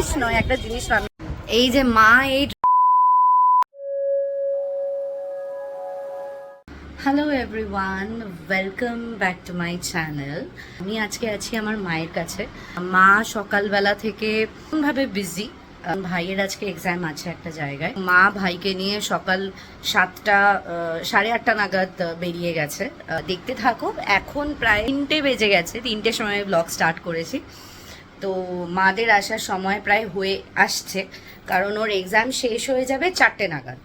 জিনিস নয় একটা জিনিস রান্না এই যে মা এই hello everyone welcome back to my channel আমি আজকে আছি আমার মায়ের কাছে। মা সকালবেলা থেকে ভাবে বিজি ভাইয়ের আজকে এক্সাম আছে একটা জায়গায়। মা ভাইকে নিয়ে সকাল সাতটা আহ, সাড়ে আটটা নাগাদ বেরিয়ে গেছে। আহ, দেখতে থাকো এখন প্রায় তিনটে বেজে গেছে। তিনটের সময় ব্লগ স্টার্ট করেছি। তো মাদের আসার সময় প্রায় হয়ে আসছে, কারণ ওর এক্সাম শেষ হয়ে যাবে চারটে নাগাদ।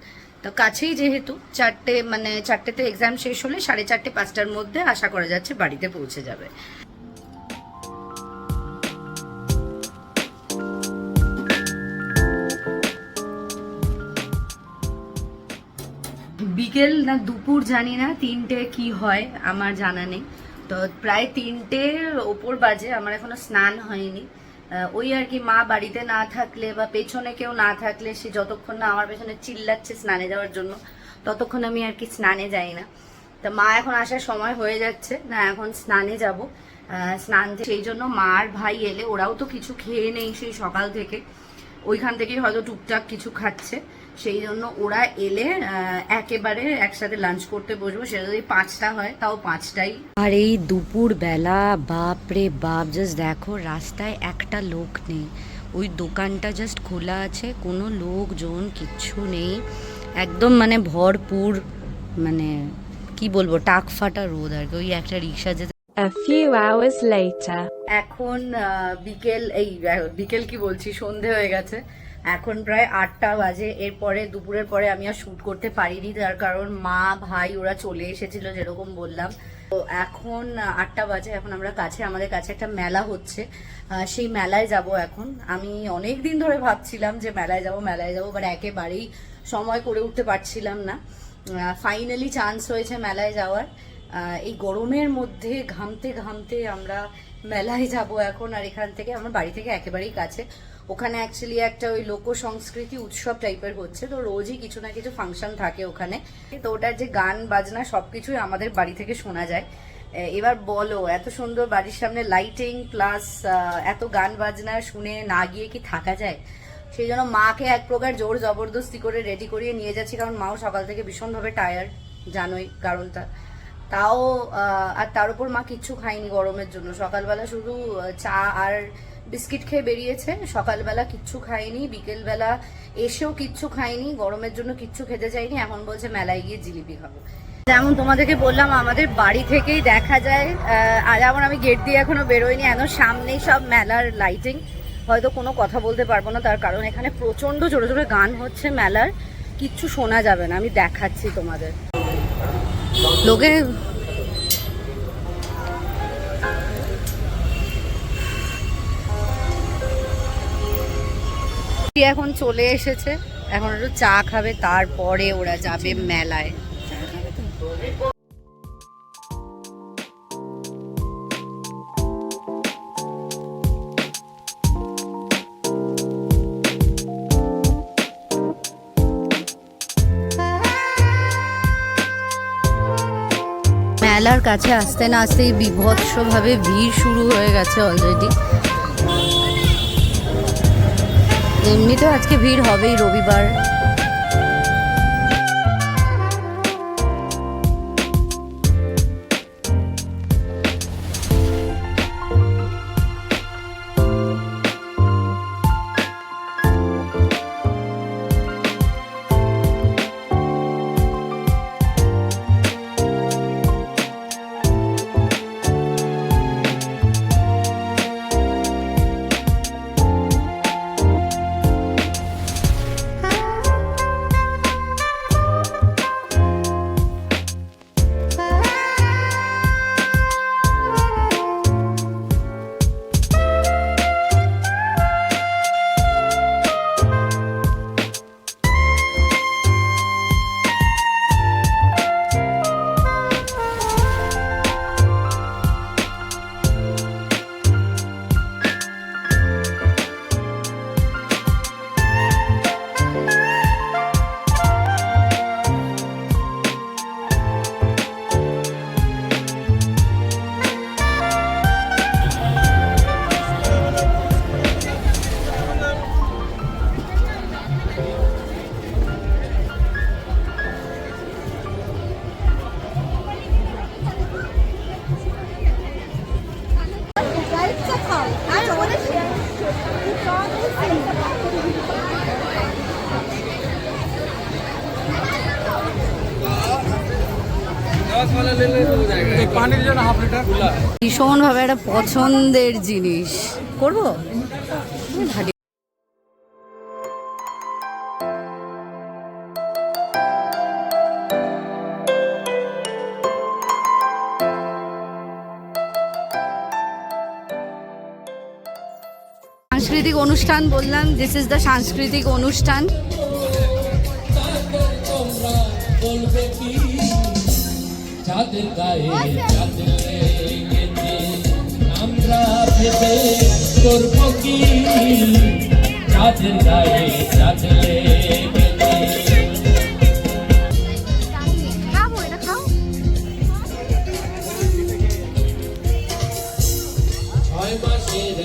তো কাছেই যেহেতু, চারটে মানে চারটেতে এক্সাম শেষ হলে সাড়ে চারটে, পাঁচটার মধ্যে আশা করা যাচ্ছে বাড়িতে পৌঁছে যাবে। বিকেল না দুপুর জানি না, তিনটে কি হয়, আমার জানা নেই। তো প্রায় তিনটের ওপর বাজে, আমার এখনও স্নান হয়নি। ওই আর কি মা বাড়িতে না থাকলে বা পেছনে কেউ না থাকলে সে যতক্ষণ না আমার পেছনে চিল্লাচ্ছে স্নানে যাওয়ার জন্য, ততক্ষণ আমি আর কি স্নানে যাই না। তা মা এখন আসার সময় হয়ে যাচ্ছে, না এখন স্নানে যাব। স্নান সেই জন্য মার ভাই এলে, ওরাও তো কিছু খেয়ে নেই সেই সকাল থেকে। ওইখান থেকেই হয়তো টুকটাক কিছু খাচ্ছে। সেই জন্য ওরা এলে আহ, একেবারে একসাথে লাঞ্চ করতে বসবো। সেটা যদি পাঁচটা হয় তাও পাঁচটাই। আর এই দুপুর বেলা বাপ রে বাপ জাস্ট দেখো রাস্তায় একটা লোক নেই। ওই দোকানটা জাস্ট খোলা আছে কোনো লোকজন কিচ্ছু নেই। একদম মানে ভরপুর মানে কি বলব টাক ফাটা রোদ আর কি। ওই একটা রিক্সা যেতে A few hours later. এখন আহ, বিকেল এই বিকেল কি বলছি সন্ধে হয়ে গেছে। এখন প্রায় আটটা বাজে, এরপরে দুপুরের পরে আমি আর শ্যুট করতে পারিনি, তার কারণ মা, ভাই ওরা চলে এসেছিল যেরকম বললাম। তো এখন আটটা বাজে, এখন আমরা কাছে, আমাদের কাছে একটা মেলা হচ্ছে। সেই মেলায় যাব এখন। আমি অনেক দিন ধরে ভাবছিলাম যে মেলায় যাব মেলায় যাব বাট একেবারেই সময় করে উঠতে পারছিলাম না। ফাইনালি চান্স হয়েছে মেলায় যাওয়ার। এই গরমের মধ্যে ঘামতে ঘামতে আমরা মেলায় যাব এখন, আর এখান থেকে, আমার বাড়ি থেকে একেবারেই কাছে। ওখানে অ্যাকচুয়ালি একটা ওই লোক সংস্কৃতি উৎসব টাইপের হচ্ছে, তো রোজই কিছু না কিছু ফাংশন থাকে ওখানে। তো ওটার যে গান, বাজনা সবকিছুই আমাদের বাড়ি থেকে শোনা যায়। এবার বলো, এত সুন্দর বাড়ির সামনে লাইটিং প্লাস এত গান, বাজনা শুনে না গিয়ে কি থাকা যায়? সেই জন্য মাকে এক প্রকার জোর জবরদস্তি করে রেডি করিয়ে নিয়ে যাচ্ছি, কারণ মাও সকাল থেকে ভীষণভাবে টায়ার্ড জানোই কারণটা। তাও আর তার উপর মা কিচ্ছু খায়নি গরমের জন্য। সকালবেলা শুধু চা আর বিস্কিট খেয়ে বেরিয়েছে। সকালবেলা কিচ্ছু খায়নি, বিকেলবেলা এসেও কিচ্ছু খায়নি, গরমের জন্য কিচ্ছু খেতে চাইনি এখন বলছে মেলায় গিয়ে জিলিপি খাব। যেমন তোমাদেরকে বললাম, আমাদের বাড়ি থেকেই দেখা যায় আর যেমন আমি গেট দিয়ে এখনও বেরোইনি এখন সামনেই সব মেলার লাইটিং হয়তো কোনো কথা বলতে পারব না, তার কারণ এখানে প্রচণ্ড জোরে জোরে গান হচ্ছে মেলার, কিচ্ছু শোনা যাবে না, আমি দেখাচ্ছি তোমাদের। লোকে এখন চলে এসেছে। এখন একটু চা খাবে তারপরে ওরা যাবে মেলায়। মেলার কাছে আসতে না আসতেই বিভৎসভাবে ভিড় শুরু হয়ে গেছে অলরেডি এমনিতেও আজকে ভিড় হবেই রবিবার। পানির জন্য হাফ লিটার ভীষণ ভাবে একটা পছন্দের জিনিস। করব? সাংস্কৃতিক অনুষ্ঠান বললাম দিস ইজ দ্য সাংস্কৃতিক অনুষ্ঠান। চাঁদের গায়ে চাঁদের আমরা ভেবে করব কি? চাঁদের গায়ে, চাঁদ লেগেছে ছয় মাসের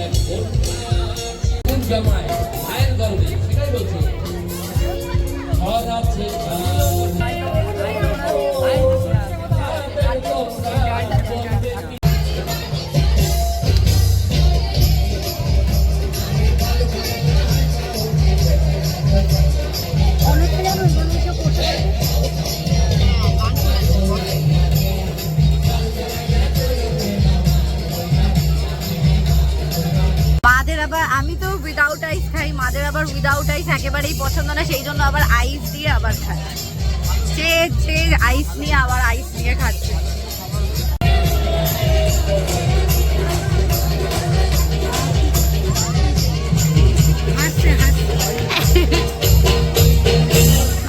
জামাই? মায়ের গর্ভে সেটাই বলছি। ঘর আছে আমি তো উইদাউট আইস খাই মাদের আবার উইদাউট আইস একেবারেই পছন্দ না, সেই জন্য আবার আইস দিয়ে আবার খায় সে সে আইস নিয়ে আবার আইস নিয়ে খাচ্ছে।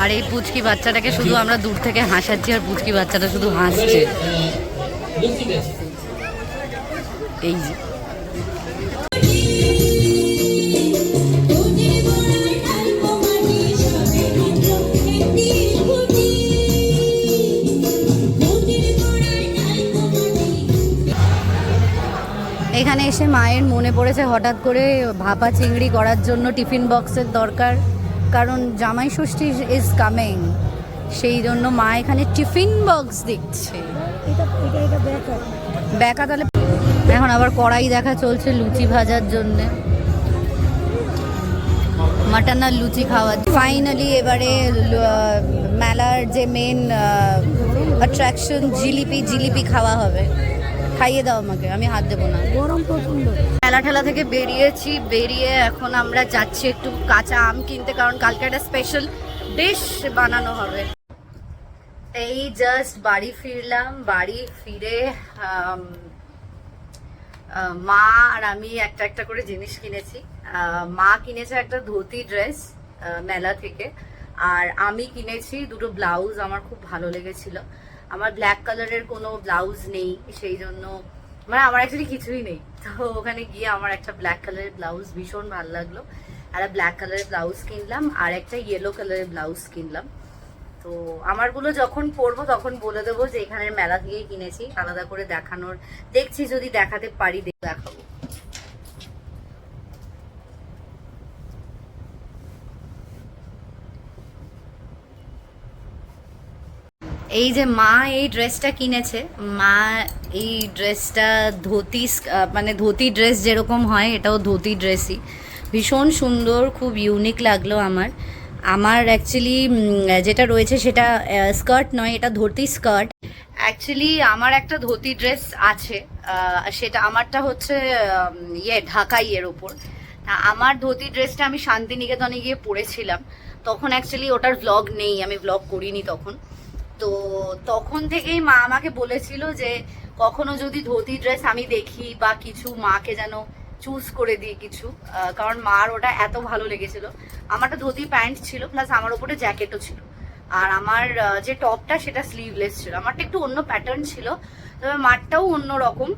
আর এই পুচকি বাচ্চাটাকে শুধু আমরা দূর থেকে হাসাচ্ছি, আর পুচকি বাচ্চাটা শুধু হাসছে। এই যে। এসে মায়ের মনে পড়েছে হঠাৎ করে ভাপা চিংড়ি করার জন্য টিফিন বক্সের দরকার। কারণ জামাই ষষ্ঠী ইজ কামিং সেই জন্য মা এখানে টিফিন বক্স দিচ্ছে। ব্যাকা তাহলে এখন আবার কড়াই দেখা চলছে লুচি ভাজার জন্যে। মাটন আর লুচি খাওয়া ফাইনালি এবারে মেলার যে মেন অ্যাট্রাকশন জিলিপি জিলিপি খাওয়া হবে। খাইয়ে দাও আমাকে আমি হাত দেবো না। গরম প্রচণ্ড মেলা ঠেলা থেকে বেরিয়েছি বেরিয়ে এখন আমরা যাচ্ছি একটু কাঁচা আম কিনতে কারণ কালকে একটা স্পেশাল ডিশ বানানো হবে। এই জাস্ট বাড়ি ফিরলাম বাড়ি ফিরে মা আর আমি একটা একটা করে জিনিস কিনেছি। মা কিনেছে একটা ধুতি ড্রেস মেলা থেকে। আর আমি কিনেছি দুটো ব্লাউজ আমার খুব ভালো লেগেছিল। আমার ব্ল্যাক কালারের কোনো ব্লাউজ নেই, সেই জন্য মানে আমার অ্যাকচুয়ালি কিছুই নেই। তো ওখানে গিয়ে আমার একটা ব্ল্যাক কালারের ব্লাউজ ভীষণ ভালো লাগল। একটা ব্ল্যাক কালারের ব্লাউজ কিনলাম, আর একটা ইয়েলো কালারের ব্লাউজ কিনলাম। তো আমারগুলো যখন পরবো তখন বলে দেবো যে এখানের মেলা থেকেই কিনেছি, আলাদা করে দেখানোর। দেখছি যদি দেখাতে পারি দেখাবো। এই যে মা এই ড্রেসটা কিনেছে, মা এই ড্রেসটা ধুতি মানে ধুতি ড্রেস যেরকম হয়, এটাও ধুতি ড্রেসই ভীষণ সুন্দর, খুব ইউনিক লাগল আমার। আমার অ্যাকচুয়ালি যেটা রয়েছে সেটা স্কার্ট নয়, এটা ধুতি স্কার্ট অ্যাকচুয়ালি আমার একটা ধুতি ড্রেস আছে সেটা আমারটা হচ্ছে ইয়ে ঢাকা ইয়ের ওপর। আমার ধুতি ড্রেসটা আমি শান্তিনিকেতনে গিয়ে পরেছিলাম। তখন অ্যাকচুয়ালি ওটার ব্লগ নেই, আমি ব্লগ করিনি তখন। তো তখন থেকেই মা আমাকে বলেছিল যে কখনো যদি ধুতি ড্রেস আমি দেখি বা কিছু মাকে যেন চুজ করে দিই কিছু কারণ মার ওটা এত ভালো লেগেছিল। আমারটা ধুতি প্যান্ট ছিল প্লাস আমার ওপরে জ্যাকেটও ছিল। আর আমার যে টপটা সেটা স্লিভলেস ছিল। আমারটা একটু অন্য প্যাটার্ন ছিল, তবে মারটাও অন্য রকম।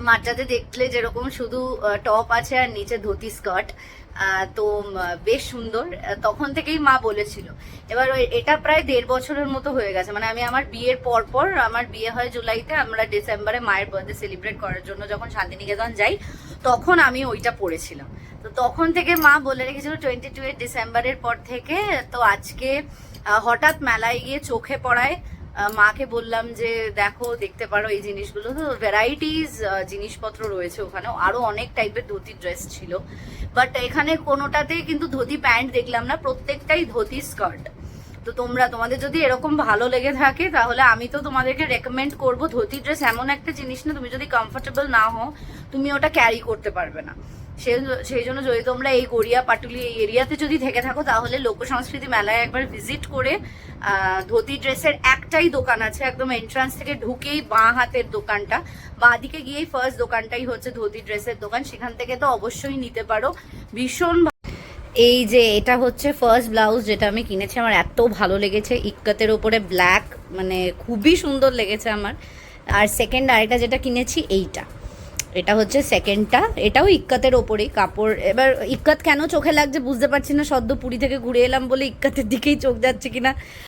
মাঠটাতে দেখলে যেরকম শুধু টপ আছে আর নিচে ধুতি স্কার্ট তো বেশ সুন্দর। তখন থেকেই মা বলেছিল। এবার ওই- এটা প্রায় দেড় বছরের মতো হয়ে গেছে। মানে আমি আমার বিয়ের পর পর, আমার বিয়ে হয় জুলাইতে, আমরা ডিসেম্বরে মায়ের বার্থডে সেলিব্রেট করার জন্য যখন শান্তিনিকেতন যাই, তখন আমি ওইটা পড়েছিলাম। তো তখন থেকে মা বলে রেখেছিল টোয়েন্টি টু ডিসেম্বরের পর থেকে, তো আজকে হঠাৎ মেলায় গিয়ে চোখে পড়ায় মাকে বললাম যে, দেখো, দেখতে পারো এই জিনিসগুলো। তো ভ্যারাইটিস জিনিসপত্র রয়েছে ওখানে আরও অনেক টাইপের ধুতি ড্রেস ছিল। বাট এখানে কোনোটাতেই কিন্তু ধুতি প্যান্ট দেখলাম না, প্রত্যেকটাই ধুতি স্কার্ট তো তোমরা, তোমাদের যদি এরকম ভালো লেগে থাকে, তাহলে আমি তো তোমাদেরকে রেকমেন্ড করব, ধুতি ড্রেস এমন একটা জিনিস না, তুমি যদি কমফোর্টেবল না হও, তুমি ওটা ক্যারি করতে পারবে না। সেই জন্য যদি তোমরা এই গড়িয়া পাটুলি এই এরিয়াতে যদি থেকে থাকো, তাহলে লোক সংস্কৃতি মেলায় একবার ভিজিট করে ধুতি ড্রেসের একটাই দোকান আছে, একদম এন্ট্রান্স থেকে ঢুকেই বাঁ হাতের দোকানটা। বাঁ দিকে গিয়েই ফার্স্ট দোকানটাই হচ্ছে ধুতি ড্রেসের দোকান। সেখান থেকে তো অবশ্যই নিতে পারো। ভীষণ এই যে এটা হচ্ছে ফার্স্ট ব্লাউজ যেটা আমি কিনেছি, আমার এত ভালো লেগেছে। ইক্কাতের ওপরে ব্ল্যাক মানে খুবই সুন্দর লেগেছে আমার। আর সেকেন্ড আরেকটা যেটা কিনেছি, এইটা। এটা হচ্ছে সেকেন্ডটা এটাও ইক্কাতের ওপরেই কাপড়। এবার ইক্কাত কেন চোখে লাগছে বুঝতে পারছি না। সদ্য পুরী থেকে ঘুরে এলাম বলে ইক্কাতের দিকেই চোখ যাচ্ছে কিনা।